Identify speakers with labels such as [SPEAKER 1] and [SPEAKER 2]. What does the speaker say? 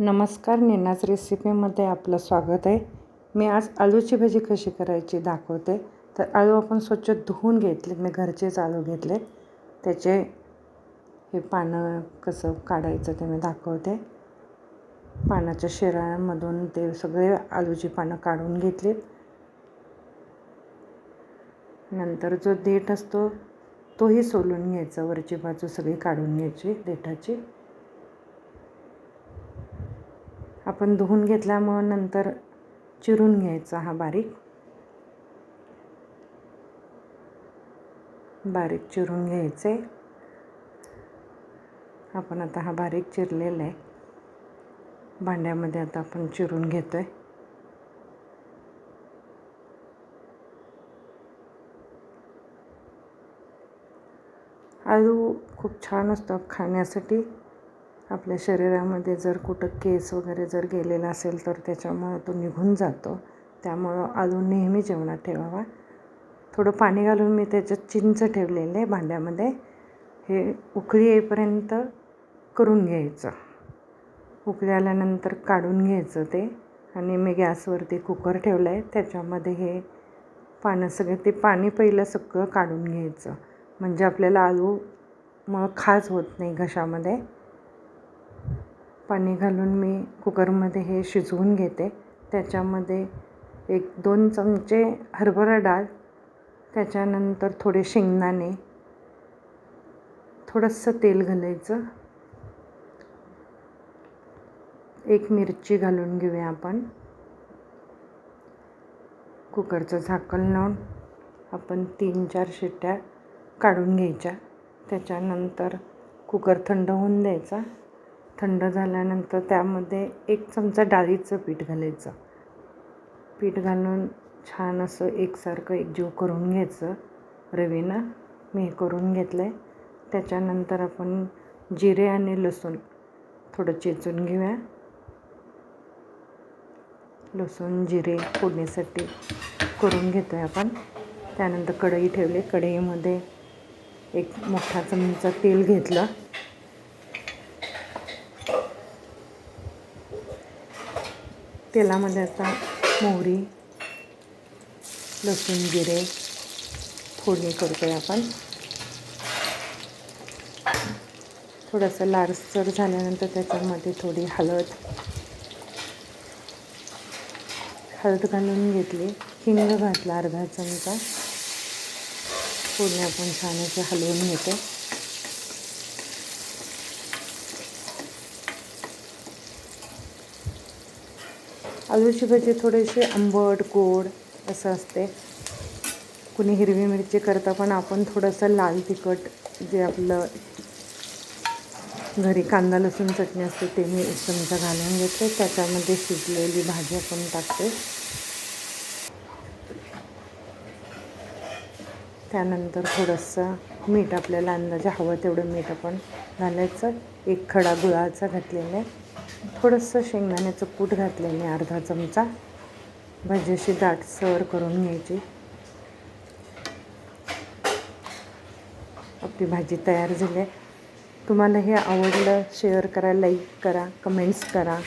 [SPEAKER 1] नमस्कार निनाज रेसिपीमध्ये आपलं स्वागत आहे. मी आज आलूची भजी कशी करायची दाखवते. तर आलू आपण स्वच्छ धुवून घेतले. मी घरचेच आलू घेतले. त्याचे हे पानं कसं काढायचं ते मी दाखवते. पानाच्या शेरामधून ते सगळे आलूची पानं काढून घेतलीत नंतर जो देठ असतो तोही सोलून घ्यायचा. वरची बाजू सगळी काढून घ्यायची देठाची. आपण धुवून घेतल्यामुळं नंतर चिरून घ्यायचा हा बारीक. बारीक चिरून घ्यायचे. आपण आता हा बारीक चिरलेला आहे. भांड्यामध्ये आता आपण चिरून घेतोय. आळू खूप छान असतं खाण्यासाठी. आपल्या शरीरामध्ये जर कुठं केस वगैरे जर गेलेला असेल तर त्याच्यामुळं तो निघून जातो. त्यामुळं आलू नेहमी जेवणात ठेवावा. थोडं पाणी घालून मी त्याच्यात चिंच ठेवलेलं आहे भांड्यामध्ये. हे उकळी येईपर्यंत करून घ्यायचं. उकळी आल्यानंतर काढून घ्यायचं ते. आणि मी गॅसवरती कुकर ठेवलं आहे. त्याच्यामध्ये हे पानं सगळे ते पाणी पहिलं सगळं काढून घ्यायचं. म्हणजे आपल्याला आलू मग खाज होत नाही घशामध्ये. पाणी घालून मी कुकरमध्ये हे शिजवून घेते. त्याच्यामध्ये एक दोन चमचे हरभरा डाळ त्याच्यानंतर थोडे शेंगदाणे थोडंसं तेल घालायचं. एक मिरची घालून घेऊया आपण. कुकरचं झाकण लावून आपण तीन चार शिट्ट्या काढून घ्यायच्या. त्याच्यानंतर कुकर थंड होऊन द्यायचा. थंड झाल्यानंतर त्यामध्ये एक चमचा डाळीचं पीठ घालायचं. पीठ घालून छान असं एकसारखं एकजीव करून घ्यायचं. रवीनं मी हे करून घेतलं आहे त्याच्यानंतर आपण जिरे आणि लसूण थोडं चेचून घेऊया. लसूण जिरे फोडणीसाठी करून घेतो आहे आपण. त्यानंतर कढई ठेवली. कढईमध्ये एक मोठा चमचा तेल घेतलं. तेलामध्ये आता मोहरी लसूण जिरे फोडणी करतो आहे आपण. थोडंसं लारसर झाल्यानंतर त्याच्यामध्ये थोडी हळद. हळद घालून घेतली. हिंग घातला अर्धा चमचा. फोडणी आपण छान असं हलवून घेतो आलूची भजी थोडीशी आंबट गोड असं असते. कुणी हिरवी मिरची करता पण आपण थोडंसं लाल तिखट जे आपलं घरी कांदा लसूण चटणी असते ते मी एक चमचा घालून घेते. त्याच्यामध्ये शिजलेली भाजी आपण टाकते. त्यानंतर थोडंसं मीठ आपल्याला अंदाजे हवं तेवढं मीठ आपण घालायचं. एक खडा गुळाचा घातलेला आहे. थोडंसं शेंगदाण्याचं कूट घातलं मी अर्धा चमचा. भाजी अशी दाटसर करून घ्यायची. आपली भाजी तयार झाली आहे. तुम्हाला हे आवडलं शेअर करा लाईक करा कमेंट्स करा.